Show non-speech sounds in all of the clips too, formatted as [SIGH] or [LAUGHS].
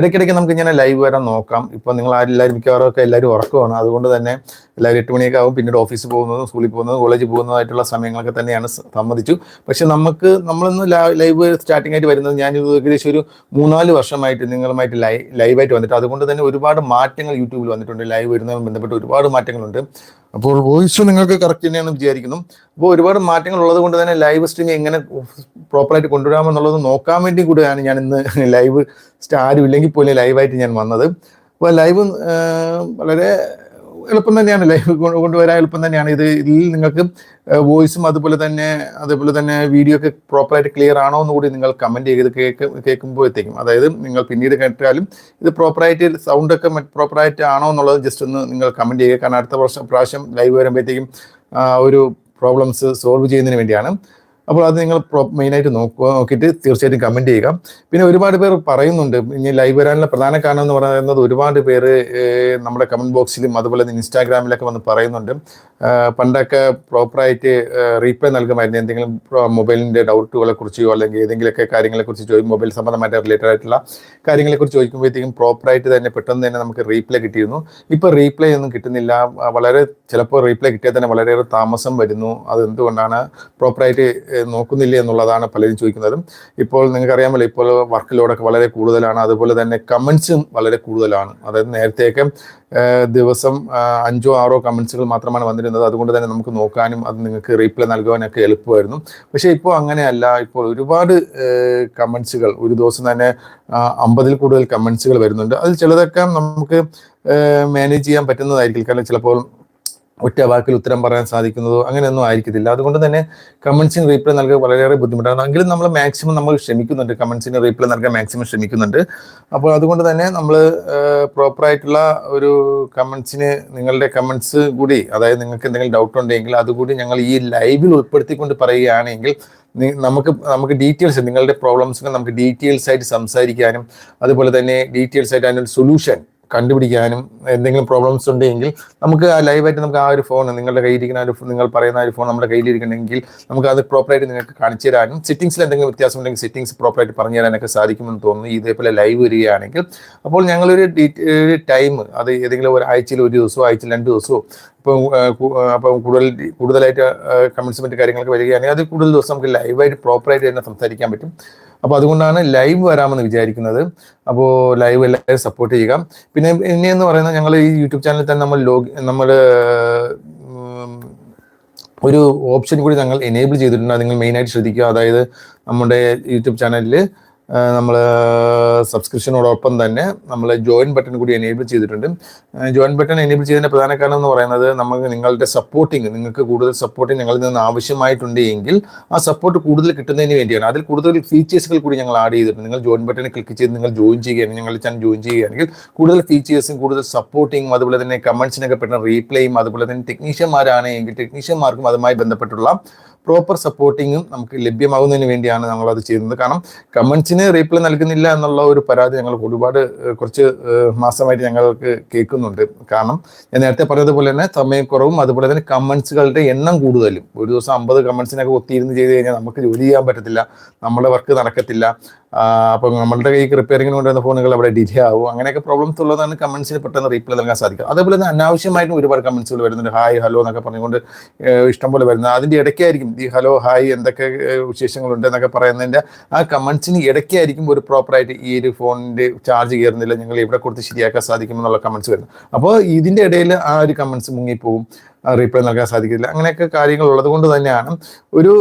ഇടയ്ക്കിടയ്ക്ക് നമുക്ക് ഇങ്ങനെ ലൈവ് വരാൻ നോക്കാം. ഇപ്പം നിങ്ങൾ എല്ലാവരും മിക്കവാറും ഒക്കെ എല്ലാവരും ഉറക്കമാണ്. അതുകൊണ്ട് തന്നെ എല്ലാവരും എട്ട് മണിയൊക്കെ പിന്നീട് ഓഫീസിൽ പോകുന്നതും സ്കൂളിൽ പോകുന്നതും കോളേജിൽ പോകുന്നതായിട്ടുള്ള സമയങ്ങളൊക്കെ തന്നെയാണ് സമ്മതിച്ചു. പക്ഷെ നമുക്ക് നമ്മളിന്ന് ലൈവ് സ്റ്റാർട്ടിംഗ് ആയിട്ട് വരുന്നത് ഞാൻ ഏകദേശം ഒരു മൂന്നാൽ വർഷമായിട്ട് നിങ്ങളുമായിട്ട് ലൈ ലൈവായിട്ട് വന്നിട്ട് അതുകൊണ്ട് തന്നെ ഒരുപാട് മാറ്റങ്ങൾ യൂട്യൂബിൽ വന്നിട്ടുണ്ട്. ലൈവ് വരുന്നതുമായി ബന്ധപ്പെട്ട് ഒരുപാട് മാറ്റങ്ങളുണ്ട്. അപ്പോൾ വോയിസ് നിങ്ങൾക്ക് കറക്റ്റ് തന്നെയാണ് വിചാരിക്കുന്നു. അപ്പോൾ ഒരുപാട് മാറ്റങ്ങൾ ഉള്ളത് കൊണ്ട് തന്നെ ലൈവ് സ്ട്രീമിംഗ് എങ്ങനെ പ്രോപ്പറായിട്ട് കൊണ്ടുവരാമെന്നുള്ളത് നോക്കാൻ വേണ്ടി കൂടെയാണ് ഞാൻ ഇന്ന് [LAUGHS] ലൈവ് ആരും ഇല്ലെങ്കിൽ പോലും ലൈവായിട്ട് ഞാൻ വന്നത്. അപ്പോൾ ലൈവ് വളരെ എളുപ്പം തന്നെയാണ് ലൈവ് കൊണ്ടുവരാൻ എളുപ്പം തന്നെയാണ്. ഇത് ഇതിൽ നിങ്ങൾക്ക് വോയിസും അതുപോലെ തന്നെ അതേപോലെ തന്നെ വീഡിയോ ഒക്കെ പ്രോപ്പറായിട്ട് ക്ലിയർ ആണോ എന്ന് കൂടി നിങ്ങൾ കമന്റ് ചെയ്ത് കേക്ക് കേൾക്കുമ്പോഴത്തേക്കും അതായത് നിങ്ങൾ പിന്നീട് കേട്ടാലും ഇത് പ്രോപ്പറായിട്ട് സൗണ്ട് ഒക്കെ പ്രോപ്പറായിട്ട് ആണോ എന്നുള്ളത് ജസ്റ്റ് ഒന്ന് നിങ്ങൾ കമന്റ് ചെയ്യുക. കാരണം അടുത്ത വർഷം പ്രാവശ്യം ലൈവ് വരുമ്പോഴത്തേക്കും ഒരു പ്രോബ്ലംസ് സോൾവ് ചെയ്യുന്നതിന് വേണ്ടിയാണ്. അപ്പോൾ അത് നിങ്ങൾ മെയിനായിട്ട് നോക്കുക നോക്കിയിട്ട് തീർച്ചയായിട്ടും കമന്റ് ചെയ്യുക. പിന്നെ ഒരുപാട് പേർ പറയുന്നുണ്ട് ഇനി ലൈവ് വരാനുള്ള പ്രധാന കാരണം എന്ന് പറയുന്നത് ഒരുപാട് പേര് നമ്മുടെ കമന്റ് ബോക്സിലും അതുപോലെ തന്നെ ഇൻസ്റ്റാഗ്രാമിലൊക്കെ വന്ന് പറയുന്നുണ്ട്. പണ്ടൊക്കെ പ്രോപ്പറായിട്ട് റീപ്ലൈ നൽകുമായിരുന്നു. എന്തെങ്കിലും മൊബൈലിന്റെ ഡൗട്ടുകളെ കുറിച്ചോ അല്ലെങ്കിൽ ഏതെങ്കിലുമൊക്കെ കാര്യങ്ങളെക്കുറിച്ച് ചോദിക്കും മൊബൈൽ സംബന്ധമായിട്ട് റിലേറ്റഡ് ആയിട്ടുള്ള കാര്യങ്ങളെക്കുറിച്ച് ചോദിക്കുമ്പോഴത്തേക്കും പ്രോപ്പറായിട്ട് തന്നെ പെട്ടെന്ന് തന്നെ നമുക്ക് റീപ്ലൈ കിട്ടിയിരുന്നു. ഇപ്പോൾ റീപ്ലൈ ഒന്നും കിട്ടുന്നില്ല. വളരെ ചിലപ്പോൾ റീപ്ലൈ കിട്ടിയാൽ തന്നെ വളരെയേറെ താമസം വരുന്നു. അത് എന്തുകൊണ്ടാണ് പ്രോപ്പറായിട്ട് നോക്കുന്നില്ല എന്നുള്ളതാണ് പലരും ചോദിക്കുന്നത്. ഇപ്പോൾ നിങ്ങൾക്ക് നിങ്ങൾക്കറിയാമല്ലോ ഇപ്പോൾ വർക്ക് ലോഡൊക്കെ വളരെ കൂടുതലാണ്. അതുപോലെ തന്നെ കമൻസും വളരെ കൂടുതലാണ്. അതായത് നേരത്തെയൊക്കെ ദിവസം അഞ്ചോ ആറോ കമൻസുകൾ മാത്രമാണ് വന്നിരുന്നത്. അതുകൊണ്ട് തന്നെ നമുക്ക് നോക്കാനും അത് നിങ്ങൾക്ക് റീപ്ലൈ നൽകുവാനൊക്കെ എളുപ്പമായിരുന്നു. പക്ഷേ ഇപ്പോൾ അങ്ങനെയല്ല. ഇപ്പോൾ ഒരുപാട് കമൻസുകൾ ഒരു ദിവസം തന്നെ അമ്പതിൽ കൂടുതൽ കമൻസുകൾ വരുന്നുണ്ട്. അതിൽ ചിലതൊക്കെ നമുക്ക് മാനേജ് ചെയ്യാൻ പറ്റുന്നതായിരിക്കും. കാരണം ചിലപ്പോൾ ഒറ്റ വാക്കിൽ ഉത്തരം പറയാൻ സാധിക്കുന്നതോ അങ്ങനെയൊന്നും ആയിരിക്കത്തില്ല. അതുകൊണ്ട് തന്നെ കമൻസിന് റീപ്ലൈ നൽകുക വളരെയേറെ ബുദ്ധിമുട്ടാണ്. എങ്കിലും നമ്മൾ മാക്സിമം നമ്മൾ ശ്രമിക്കുന്നുണ്ട്. കമൻസിന് റീപ്ലൈ നൽകാൻ മാക്സിമം ശ്രമിക്കുന്നുണ്ട്. അപ്പോൾ അതുകൊണ്ട് തന്നെ നമ്മൾ പ്രോപ്പറായിട്ടുള്ള ഒരു കമൻസിന് നിങ്ങളുടെ കമൻസ് കൂടി അതായത് നിങ്ങൾക്ക് എന്തെങ്കിലും ഡൗട്ട് ഉണ്ടെങ്കിൽ അതുകൂടി ഞങ്ങൾ ഈ ലൈവിൽ ഉൾപ്പെടുത്തിക്കൊണ്ട് പറയുകയാണെങ്കിൽ നമുക്ക് നമുക്ക് ഡീറ്റെയിൽസ് നിങ്ങളുടെ പ്രോബ്ലംസ് നമുക്ക് ഡീറ്റെയിൽസ് ആയിട്ട് സംസാരിക്കാനും അതുപോലെ തന്നെ ഡീറ്റെയിൽസ് ആയിട്ട് അതിനൊരു സൊല്യൂഷൻ കണ്ടുപിടിക്കാനും എന്തെങ്കിലും പ്രോബ്ലംസ് ഉണ്ടെങ്കിൽ നമുക്ക് ആ ലൈവായിട്ട് നമുക്ക് ആ ഒരു ഫോൺ നിങ്ങളുടെ കയ്യിലിരിക്കുന്ന ഒരു നിങ്ങൾ പറയുന്ന ഒരു ഫോൺ നമ്മുടെ കയ്യിലിരിക്കണമെങ്കിൽ നമുക്ക് അത് പ്രോപ്പറായിട്ട് നിങ്ങൾക്ക് കാണിച്ചു തരാനും സെറ്റിംഗ്സിൽ എന്തെങ്കിലും വ്യത്യാസം ഉണ്ടെങ്കിൽ സെറ്റിംഗ്സ് പ്രോപ്പറായിട്ട് പറഞ്ഞു തരാനൊക്കെ സാധിക്കുമെന്ന് തോന്നുന്നു ഇതേപോലെ ലൈവ് വരികയാണെങ്കിൽ. അപ്പോൾ ഞങ്ങളൊരു ടൈം അത് ഏതെങ്കിലും ഒരു ആഴ്ചയിൽ ഒരു ദിവസമോ ആഴ്ചയിൽ രണ്ട് ദിവസമോ ഇപ്പം അപ്പം കൂടുതൽ കൂടുതലായിട്ട് കമൻസ് മറ്റു കാര്യങ്ങളൊക്കെ വരികയാണെങ്കിൽ അത് കൂടുതൽ ദിവസം നമുക്ക് ലൈവായിട്ട് പ്രോപ്പറായിട്ട് തന്നെ സംസാരിക്കാൻ പറ്റും. അപ്പോൾ അതുകൊണ്ടാണ് ലൈവ് വരാമെന്ന് വിചാരിക്കുന്നത്. അപ്പോൾ ലൈവ് എല്ലാവരും സപ്പോർട്ട് ചെയ്യുക. പിന്നെ ഇനിയെന്ന് പറയുന്നത് ഞങ്ങൾ ഈ യൂട്യൂബ് ചാനലിൽ തന്നെ നമ്മൾ ലോഗ് നമ്മൾ ഒരു ഓപ്ഷൻ കൂടി ഞങ്ങൾ എനേബിൾ ചെയ്തിട്ടുണ്ട്. നിങ്ങൾ മെയിനായിട്ട് ശ്രദ്ധിക്കുക. അതായത് നമ്മുടെ യൂട്യൂബ് ചാനലിൽ നമ്മൾ സബ്സ്ക്രിപ്ഷനോടൊപ്പം തന്നെ നമ്മൾ ജോയിൻ ബട്ടൺ കൂടി എനേബിൾ ചെയ്തിട്ടുണ്ട്. ജോയിൻ ബട്ടൺ എനേബിൾ ചെയ്തതിന്റെ പ്രധാന കാരണം എന്ന് പറയുന്നത് നമുക്ക് നിങ്ങളുടെ സപ്പോർട്ടിങ് നിങ്ങൾക്ക് കൂടുതൽ സപ്പോർട്ടിങ് ഞങ്ങളിൽ നിന്ന് ആവശ്യമായിട്ടുണ്ട് എങ്കിൽ ആ സപ്പോർട്ട് കൂടുതൽ കിട്ടുന്നതിന് വേണ്ടിയാണ്. അതിൽ കൂടുതൽ ഫീച്ചേഴ്സുകൾ കൂടി ഞങ്ങൾ ആഡ് ചെയ്തിട്ടുണ്ട്. നിങ്ങൾ ജോയിൻ ബട്ടൺ ക്ലിക്ക് ചെയ്ത് നിങ്ങൾ ജോയിൻ ചെയ്യുകയാണെങ്കിൽ ഞങ്ങളുടെ ചാനൽ ജോയിൻ ചെയ്യുകയാണെങ്കിൽ കൂടുതൽ ഫീച്ചേഴ്സും കൂടുതൽ സപ്പോർട്ടിങ്ങും അതുപോലെ തന്നെ കമൻസിനൊക്കെ പെട്ടെന്ന് റീപ്ലേയും അതുപോലെ തന്നെ ടെക്നീഷ്യന്മാരാണ് എങ്കിൽ ടെക്നീഷ്യന്മാർക്കും അതുമായി ബന്ധപ്പെട്ടുള്ള പ്രോപ്പർ സപ്പോർട്ടിങ്ങും നമുക്ക് ലഭ്യമാകുന്നതിന് വേണ്ടിയാണ് ഞങ്ങൾ അത് ചെയ്യുന്നത്. കാരണം കമന്റ്സിന് റീപ്ലൈ നൽകുന്നില്ല എന്നുള്ള ഒരു പരാതി ഞങ്ങൾ ഒരുപാട് കുറച്ച് മാസമായിട്ട് ഞങ്ങൾക്ക് കേൾക്കുന്നുണ്ട്. കാരണം ഞാൻ നേരത്തെ പറഞ്ഞതുപോലെ തന്നെ സമയക്കുറവും അതുപോലെ തന്നെ കമന്റ്സുകളുടെ എണ്ണം കൂടുതലും. ഒരു ദിവസം അമ്പത് കമന്റ്സിനൊക്കെ ഒത്തിയിരുന്ന് ചെയ്ത് കഴിഞ്ഞാൽ നമുക്ക് ജോലി ചെയ്യാൻ പറ്റത്തില്ല നമ്മുടെ വർക്ക് നടക്കത്തില്ല. ആ, അപ്പം നമ്മളുടെ ഈ റിപ്പയറിങ്ങിന് കൊണ്ടുവരുന്ന ഫോണുകൾ അവിടെ ഡിലേ ആവും. അങ്ങനെയൊക്കെ പ്രോബ്ലംസ് ഉള്ളതാണ് കമന്റ്സിൽ പെട്ടെന്ന് റീപ്ലൈ നൽകാൻ സാധിക്കും അതേപോലെ തന്നെ അനാവശ്യമായിട്ടും ഒരുപാട് കമന്റ്സുകൾ വരുന്നുണ്ട്. ഹായ് ഹലോ എന്നൊക്കെ പറഞ്ഞുകൊണ്ട് ഇഷ്ടംപോലെ വരുന്നത് അതിന്റെ ഇടയ്ക്കായിരിക്കും ഈ ഹലോ ഹായ് എന്തൊക്കെ വിശേഷങ്ങളുണ്ട് എന്നൊക്കെ പറയുന്നതിന്റെ ആ കമന്റ്സിന് ഇടയ്ക്കായിരിക്കും ഒരു പ്രോപ്പറായിട്ട് ഈ ഒരു ഫോണിന്റെ ചാർജ് കയറുന്നില്ല. ഞങ്ങൾ ഇവിടെ കൊടുത്ത് ശരിയാക്കാൻ സാധിക്കുമെന്നുള്ള കമന്റ്സ് വരുന്നത് അപ്പോൾ ഇതിന്റെ ഇടയിൽ ആ ഒരു കമന്റ്സ് മുങ്ങിപ്പോവും. റീപ്ലൈ നൽകാൻ സാധിക്കില്ല. അങ്ങനെയൊക്കെ കാര്യങ്ങൾ ഉള്ളത് കൊണ്ട് തന്നെയാണ് ഒരു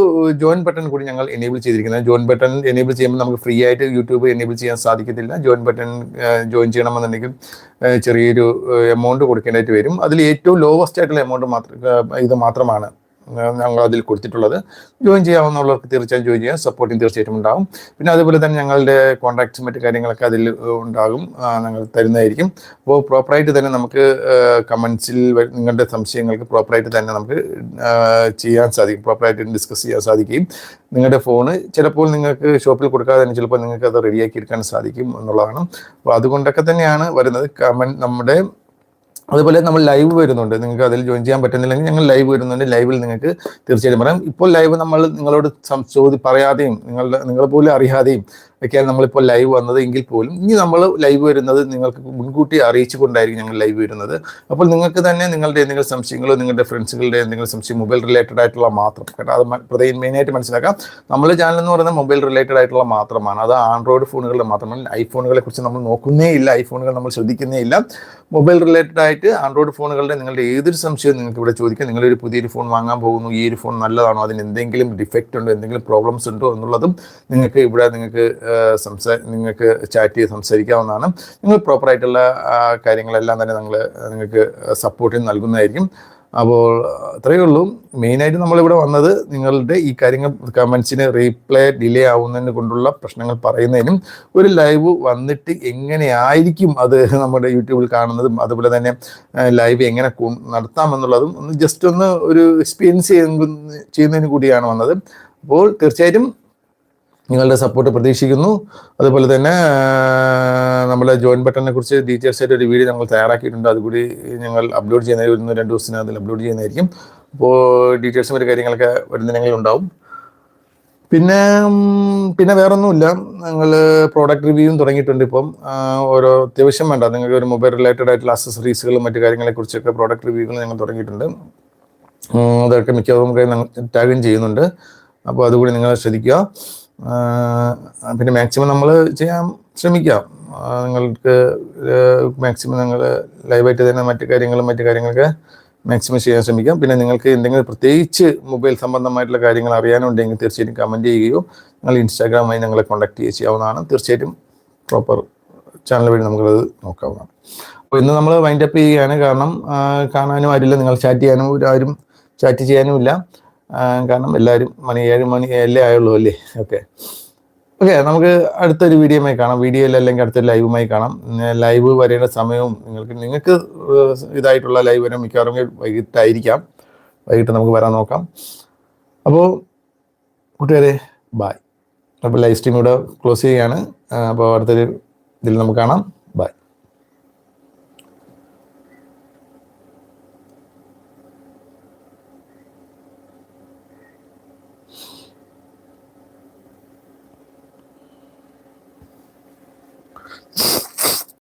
ജോയിൻ ബട്ടൺ കൂടി ഞങ്ങൾ എനേബിൾ ചെയ്തിരിക്കുന്നത്. ജോയിൻ ബട്ടൺ എനേബിൾ ചെയ്യുമ്പോൾ നമുക്ക് ഫ്രീ ആയിട്ട് യൂട്യൂബ് എനേബിൾ ചെയ്യാൻ സാധിക്കത്തില്ല. ജോയിൻ ബട്ടൺ ജോയിൻ ചെയ്യണമെന്നുണ്ടെങ്കിൽ ചെറിയൊരു എമൗണ്ട് കൊടുക്കേണ്ടതായിട്ട് വരും. അതിൽ ഏറ്റവും ലോവസ്റ്റ് ആയിട്ടുള്ള എമൗണ്ട് മാത്രം ഇത് മാത്രമാണ്. ഞങ്ങൾ അതിൽ കൊടുത്തിട്ടുള്ളത്. ജോയിൻ ചെയ്യാവുന്നവർക്ക് തീർച്ചയായും ജോയിൻ ചെയ്യാം. സപ്പോർട്ടിങ് തീർച്ചയായിട്ടും ഉണ്ടാകും പിന്നെ അതുപോലെ തന്നെ ഞങ്ങളുടെ കോൺട്രാക്ട്സും മറ്റു കാര്യങ്ങളൊക്കെ അതിൽ ഉണ്ടാകും. ഞങ്ങൾ തരുന്നതായിരിക്കും. അപ്പോൾ പ്രോപ്പറായിട്ട് തന്നെ നമുക്ക് കമൻസിൽ നിങ്ങളുടെ സംശയങ്ങൾക്ക് പ്രോപ്പറായിട്ട് തന്നെ നമുക്ക് ചെയ്യാൻ സാധിക്കും. പ്രോപ്പറായിട്ട് ഡിസ്കസ് ചെയ്യാൻ സാധിക്കുകയും നിങ്ങളുടെ ഫോണ് ചിലപ്പോൾ നിങ്ങൾക്ക് ഷോപ്പിൽ കൊടുക്കാതെ തന്നെ ചിലപ്പോൾ നിങ്ങൾക്ക് അത് റെഡിയാക്കി എടുക്കാൻ സാധിക്കും എന്നുള്ളതാണ്. അപ്പോൾ അതുകൊണ്ടൊക്കെ തന്നെയാണ് വരുന്നത്. കമൻ നമ്മുടെ അതുപോലെ നമ്മൾ ലൈവ് വരുന്നുണ്ട്. നിങ്ങൾക്ക് അതിൽ ജോയിൻ ചെയ്യാൻ പറ്റുന്നില്ലെങ്കിൽ ഞങ്ങൾ ലൈവ് വരുന്നുണ്ട്. ലൈവിൽ നിങ്ങൾക്ക് തീർച്ചയായിട്ടും പറയാം. ഇപ്പോൾ ലൈവ് നമ്മൾ നിങ്ങളോട് ചോദി പറയാതെയും നിങ്ങളുടെ നിങ്ങൾ പോലും അറിയാതെയും ഒക്കെയാണ് നമ്മളിപ്പോൾ ലൈവ് വന്നത്. എങ്കിൽ പോലും ഇനി നമ്മൾ ലൈവ് വരുന്നത് നിങ്ങൾക്ക് മുൻകൂട്ടി അറിയിച്ചു കൊണ്ടായിരിക്കും ഞങ്ങൾ ലൈവ് വരുന്നത്. അപ്പോൾ നിങ്ങൾക്ക് തന്നെ നിങ്ങളുടെ എന്തെങ്കിലും സംശയങ്ങളോ നിങ്ങളുടെ ഫ്രണ്ട്സുകളുടെ എന്തെങ്കിലും സംശയം മൊബൈൽ റിലേറ്റഡ് ആയിട്ടുള്ള മാത്രം കേട്ടോ. അത് പ്രത്യേകം മെയിനായിട്ട് മനസ്സിലാക്കാം. നമ്മുടെ ചാനൽ എന്ന് പറയുന്നത് മൊബൈൽ റിലേറ്റഡ് ആയിട്ടുള്ള മാത്രമാണ്. അത് ആൻഡ്രോയിഡ് ഫോണുകളുടെ മാത്രമാണ് ഐഫോണുകളെ കുറിച്ച് നമ്മൾ നോക്കുന്നേ ഇല്ല. ഐഫോണുകൾ നമ്മൾ ശ്രദ്ധിക്കുന്നേ ഇല്ല. മൊബൈൽ റിലേറ്റഡ് ആയിട്ട് ആൻഡ്രോയിഡ് ഫോണുകളുടെ നിങ്ങളുടെ ഏതൊരു സംശയവും നിങ്ങൾക്ക് ഇവിടെ ചോദിക്കാം. നിങ്ങളൊരു പുതിയൊരു ഫോൺ വാങ്ങാൻ പോകുന്നു. ഈ ഒരു ഫോൺ നല്ലതാണോ? അതിന് എന്തെങ്കിലും ഡിഫക്റ്റ് ഉണ്ടോ? എന്തെങ്കിലും പ്രോബ്ലംസ് ഉണ്ടോ? എന്നുള്ളതും നിങ്ങൾക്ക് ഇവിടെ നിങ്ങൾക്ക് സംസാ നിങ്ങൾക്ക് ചാറ്റ് ചെയ്ത് സംസാരിക്കാവുന്നതാണ്. നിങ്ങൾ പ്രോപ്പറായിട്ടുള്ള കാര്യങ്ങളെല്ലാം തന്നെ നിങ്ങൾ നിങ്ങൾക്ക് സപ്പോർട്ട് നൽകുന്നതായിരിക്കും. അപ്പോൾ അത്രയേ ഉള്ളൂ. മെയിനായിട്ട് നമ്മളിവിടെ വന്നത് നിങ്ങളുടെ ഈ കാര്യങ്ങൾ കമൻസിന് റീപ്ലൈ ഡിലേ ആവുന്നതിന് കൊണ്ടുള്ള പ്രശ്നങ്ങൾ പറയുന്നതിനും ഒരു ലൈവ് വന്നിട്ട് എങ്ങനെയായിരിക്കും അത് നമ്മുടെ യൂട്യൂബിൽ കാണുന്നതും അതുപോലെ തന്നെ ലൈവ് എങ്ങനെ നടത്താമെന്നുള്ളതും ഒന്ന് ജസ്റ്റ് ഒന്ന് ഒരു എക്സ്പീരിയൻസ് ചെയ്യുന്നതിന് കൂടിയാണ് വന്നത്. അപ്പോൾ തീർച്ചയായിട്ടും നിങ്ങളുടെ സപ്പോർട്ട് പ്രതീക്ഷിക്കുന്നു. അതുപോലെ തന്നെ നമ്മുടെ ജോയിൻ ബട്ടനെ കുറിച്ച് ഡീറ്റെയിൽസ് ആയിട്ട് ഒരു വീഡിയോ ഞങ്ങൾ തയ്യാറാക്കിയിട്ടുണ്ട്. അതുകൂടി ഞങ്ങൾ അപ്ലോഡ് ചെയ്യുന്ന ഒരു രണ്ട് ദിവസത്തിനകത്ത് അപ്ലോഡ് ചെയ്യുന്നതായിരിക്കും. അപ്പോൾ ഡീറ്റെയിൽസും ഒരു കാര്യങ്ങളൊക്കെ വരുന്നതിനെങ്കിലും ഉണ്ടാവും. പിന്നെ പിന്നെ വേറൊന്നുമില്ല. ഞങ്ങൾ പ്രോഡക്റ്റ് റിവ്യൂവും തുടങ്ങിയിട്ടുണ്ട് ഇപ്പം. ഓരോ അത്യാവശ്യം വേണ്ട. നിങ്ങൾക്ക് ഒരു മൊബൈൽ റിലേറ്റഡ് ആയിട്ടുള്ള അക്സസറീസുകളും മറ്റു കാര്യങ്ങളെ കുറിച്ചൊക്കെ പ്രോഡക്റ്റ് റിവ്യൂകൾ ഞങ്ങൾ തുടങ്ങിയിട്ടുണ്ട്. അതൊക്കെ മിക്കവാറും ടാഗും ചെയ്യുന്നുണ്ട്. അപ്പോൾ അതുകൂടി നിങ്ങൾ ശ്രദ്ധിക്കുക. പിന്നെ മാക്സിമം നമ്മൾ ചെയ്യാൻ ശ്രമിക്കാം. നിങ്ങൾക്ക് മാക്സിമം നിങ്ങൾ ലൈവായിട്ട് തന്നെ മറ്റു കാര്യങ്ങളും മറ്റു കാര്യങ്ങളൊക്കെ മാക്സിമം ചെയ്യാൻ ശ്രമിക്കാം. പിന്നെ നിങ്ങൾക്ക് എന്തെങ്കിലും പ്രത്യേകിച്ച് മൊബൈൽ സംബന്ധമായിട്ടുള്ള കാര്യങ്ങൾ അറിയാനുണ്ടെങ്കിൽ തീർച്ചയായിട്ടും കമന്റ് ചെയ്യുകയോ നിങ്ങൾ ഇൻസ്റ്റാഗ്രാമായി ഞങ്ങളെ ചെയ്യുക ചെയ്യാവുന്നതാണ്. തീർച്ചയായിട്ടും പ്രോപ്പർ ചാനൽ വഴി നമുക്കത് നോക്കാവുന്നതാണ്. അപ്പോൾ ഇന്ന് നമ്മൾ വൈൻഡപ്പ് ചെയ്യുകയാണ്. കാരണം കാണാനും ആരില്ല നിങ്ങൾ ചാറ്റ് ചെയ്യാനും ആരും ചാറ്റ് ചെയ്യാനും ഇല്ല കാരണം എല്ലാവരും മണി ഏഴ് മണി അല്ലേ ആയുള്ളൂ അല്ലേ? ഓക്കെ. ഓക്കെ നമുക്ക് അടുത്തൊരു വീഡിയോമായി കാണാം. വീഡിയോയിൽ അല്ലെങ്കിൽ അടുത്തൊരു ലൈവുമായി കാണാം. ലൈവ് വരേണ്ട സമയവും നിങ്ങൾക്ക് നിങ്ങൾക്ക് ഇതായിട്ടുള്ള ലൈവ് വരാൻ മിക്കവാറും വൈകിട്ടായിരിക്കാം. വൈകിട്ട് നമുക്ക് വരാൻ നോക്കാം. അപ്പോൾ കൂട്ടുകാരെ ബായ് അപ്പോൾ ലൈവ് സ്ട്രീം ഇവിടെ ക്ലോസ് ചെയ്യുകയാണ്. അപ്പോൾ അടുത്തൊരു ഇതിൽ നമുക്ക് കാണാം.